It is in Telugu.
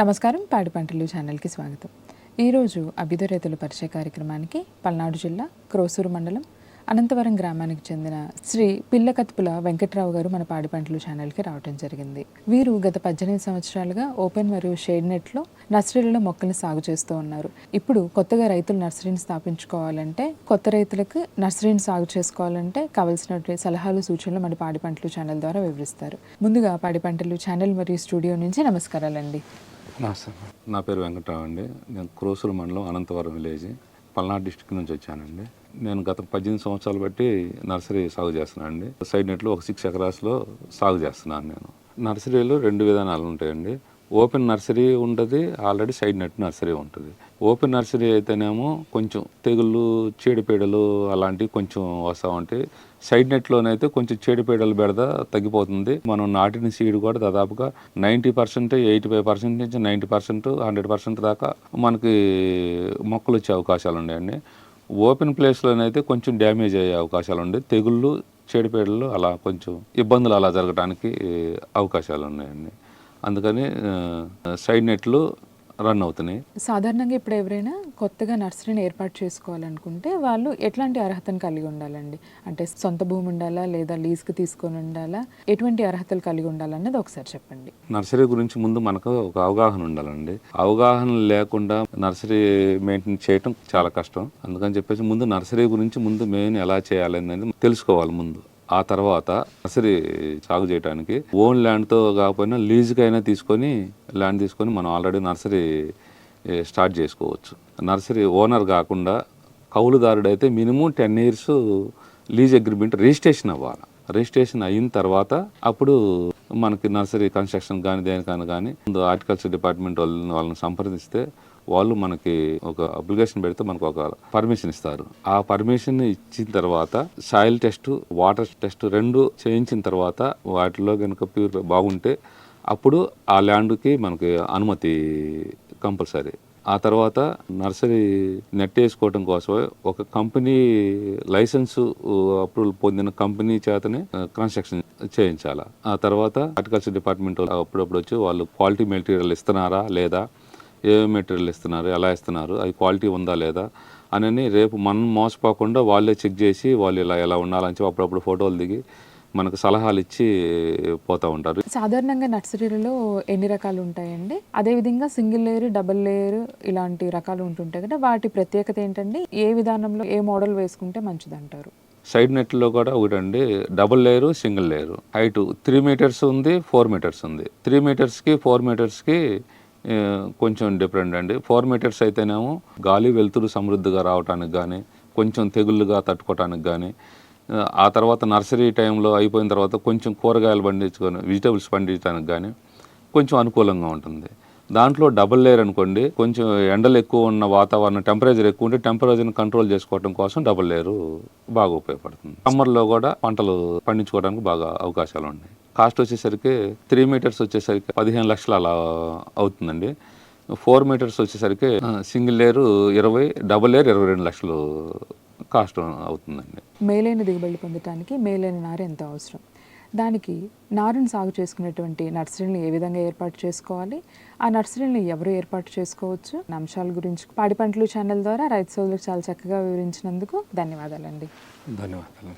నమస్కారం పాడి పంటలు ఛానల్కి స్వాగతం. ఈరోజు అభ్యుద రైతుల పరిచయ కార్యక్రమానికి పల్నాడు జిల్లా క్రోసూరు మండలం అనంతవరం గ్రామానికి చెందిన శ్రీ పిల్లకత్పుల వెంకట్రావు గారు మన పాడి పంటలు ఛానల్కి రావడం జరిగింది. వీరు గత పద్దెనిమిది సంవత్సరాలుగా ఓపెన్ మరియు షేడ్ నెట్లో నర్సరీలలో మొక్కల్ని సాగు చేస్తూ ఉన్నారు. ఇప్పుడు కొత్తగా రైతులు నర్సరీని స్థాపించుకోవాలంటే కొత్త రైతులకు నర్సరీని సాగు చేసుకోవాలంటే కావలసినటువంటి సలహాలు సూచనలు మన పాడి పంటలు ఛానల్ ద్వారా వివరిస్తారు. ముందుగా పాడి పంటలు ఛానల్ మరియు స్టూడియో నుంచి నమస్కారాలండి. నమస్తే. నా పేరు వెంకటరావు అండి. నేను క్రోసుల మండలం అనంతవరం విలేజ్ పల్నాడు డిస్టిక్ నుంచి వచ్చానండి. నేను గత పద్దెనిమిది సంవత్సరాలు బట్టి నర్సరీ సాగు చేస్తున్నాను అండి. సైడ్ నెట్లో ఒక సిక్స్ ఎకరాస్లో సాగు చేస్తున్నాను నేను. నర్సరీలో రెండు విధానాలు ఉంటాయండి. ఓపెన్ నర్సరీ ఉంటుంది ఆల్రెడీ సైడ్ నెట్ నర్సరీ ఉంటుంది. ఓపెన్ నర్సరీ అయితేనేమో కొంచెం తెగుళ్ళు చీడపీడలు అలాంటివి కొంచెం వస్తూ ఉంటాయి. సైడ్ నెట్లోనైతే కొంచెం చీడపీడలు బెడద తగ్గిపోతుంది. మనం నాటిన సీడ్ కూడా దాదాపుగా ninety percent eighty five percent నుంచి నైంటీ పర్సెంట్ హండ్రెడ్ పర్సెంట్ దాకా మనకి మొక్కలు వచ్చే అవకాశాలు ఉన్నాయండి ఓపెన్ ప్లేస్లోనైతే కొంచెం డ్యామేజ్ అయ్యే అవకాశాలు ఉండే. తెగుళ్ళు చీడపీడలు అలా కొంచెం ఇబ్బందులు అలా జరగడానికి అవకాశాలు ఉన్నాయండి అందుకని సైడ్ నెట్లు రన్ అవుతున్నాయి. సాధారణంగా ఇప్పుడు ఎవరైనా కొత్తగా నర్సరీని ఏర్పాటు చేసుకోవాలనుకుంటే వాళ్ళు ఎట్లాంటి అర్హతను కలిగి ఉండాలండి? అంటే సొంత భూమి ఉండాలా లేదా లీజ్కి తీసుకొని ఉండాలా? ఎటువంటి అర్హతలు కలిగి ఉండాలన్నది ఒకసారి చెప్పండి. నర్సరీ గురించి ముందు మనకు ఒక అవగాహన ఉండాలండి. అవగాహన లేకుండా నర్సరీ మెయింటైన్ చేయటం చాలా కష్టం. అందుకని చెప్పేసి ముందు నర్సరీ గురించి ముందు మెయిన్ ఎలా చేయాలి అనేది తెలుసుకోవాలి ముందు. ఆ తర్వాత నర్సరీ సాగు చేయడానికి ఓన్ ల్యాండ్తో కాకపోయినా లీజుకైనా తీసుకొని ల్యాండ్ తీసుకొని మనం ఆల్రెడీ నర్సరీ స్టార్ట్ చేసుకోవచ్చు. నర్సరీ ఓనర్ కాకుండా కౌలుదారుడైతే minimum ten years lease agreement registration అవ్వాలి. రిజిస్ట్రేషన్ అయిన తర్వాత అప్పుడు మనకి నర్సరీ కన్స్ట్రక్షన్ కానీ దేనికైనా కానీ ముందు హార్టికల్చర్ డిపార్ట్మెంట్ వాళ్ళని వాళ్ళని సంప్రదిస్తే వాళ్ళు మనకి ఒక అప్లికేషన్ పెడితే మనకు ఒక పర్మిషన్ ఇస్తారు. ఆ పర్మిషన్ ఇచ్చిన తర్వాత సాయిల్ టెస్ట్ వాటర్ టెస్ట్ రెండు చేయించిన తర్వాత వాటిలో కనుక ప్యూర్ బాగుంటే అప్పుడు ఆ ల్యాండ్కి మనకి అనుమతి కంపల్సరీ ఆ తర్వాత నర్సరీ నెట్ వేసుకోవడం కోసమే ఒక కంపెనీ లైసెన్స్ అప్రూవల్ పొందిన కంపెనీ చేతనే కన్స్ట్రక్షన్ చేయించాలి. ఆ తర్వాత హార్టికల్చర్ డిపార్ట్మెంట్ అప్పుడప్పుడు వచ్చి వాళ్ళు క్వాలిటీ మెటీరియల్ ఇస్తున్నారా లేదా ఏ మెటీరియల్ ఇస్తున్నారు ఎలా ఇస్తున్నారు అది క్వాలిటీ ఉందా లేదా అని రేపు మనం మోసపోకుండా వాళ్ళే చెక్ చేసి వాళ్ళు ఇలా ఎలా ఉండాలని చెప్పి అప్పుడప్పుడు ఫోటోలు దిగి మనకు సలహాలు ఇచ్చి పోతూ ఉంటారు. సాధారణంగా నర్సరీలలో ఎన్ని రకాలు ఉంటాయండి? అదేవిధంగా సింగిల్ లేయర్ డబుల్ లేయర్ ఇలాంటి రకాలు ఉంటుంటాయి కదా వాటి ప్రత్యేకత ఏంటండి? ఏ విధానంలో ఏ మోడల్ వేసుకుంటే మంచిదంటారు? సైడ్ నెట్లో కూడా ఒకటండి double layer single layer. Height three metres ఉంది ఫోర్ మీటర్స్ ఉంది. త్రీ మీటర్స్కి ఫోర్ మీటర్స్కి కొంచెం డిఫరెంట్ అండి. ఫోర్ మీటర్స్ అయితేనేమో గాలి వెలుతురు సమృద్ధిగా రావడానికి కానీ కొంచెం తెగుళ్ళుగా తట్టుకోవటానికి కానీ ఆ, తర్వాత నర్సరీ టైంలో అయిపోయిన తర్వాత కొంచెం కూరగాయలు పండించుకొని వెజిటబుల్స్ పండించడానికి కానీ కొంచెం అనుకూలంగా ఉంటుంది. దాంట్లో డబుల్ లేయర్ అనుకోండి కొంచెం ఎండలు ఎక్కువ ఉన్న వాతావరణం టెంపరేచర్ ఎక్కువ ఉంటే టెంపరేచర్ని కంట్రోల్ చేసుకోవడం కోసం డబుల్ లేయరు బాగా ఉపయోగపడుతుంది. సమ్మర్లో కూడా పంటలు పండించుకోవడానికి బాగా అవకాశాలు ఉన్నాయి. కాస్ట్ వచ్చేసరికి త్రీ మీటర్స్ వచ్చేసరికి పదిహేను లక్షలు అలా అవుతుందండి. ఫోర్ మీటర్స్ వచ్చేసరికి సింగిల్ లేయర్ ఇరవై డబుల్ లేయర్ ఇరవై రెండు లక్షలు కాస్ట్ అవుతుందండి. మేలైన దిగుబడులు పొందడానికి మేలైన నారు ఎంత అవసరం? దానికి నారుని సాగు చేసుకునేటువంటి నర్సరీని ఏ విధంగా ఏర్పాటు చేసుకోవాలి? ఆ నర్సరీని ఎవరు ఏర్పాటు చేసుకోవచ్చు? అంశాల గురించి పాడి పంటలు ఛానల్ ద్వారా రైతు సోదరులకు చాలా చక్కగా వివరించినందుకు ధన్యవాదాలండి. ధన్యవాదాలు.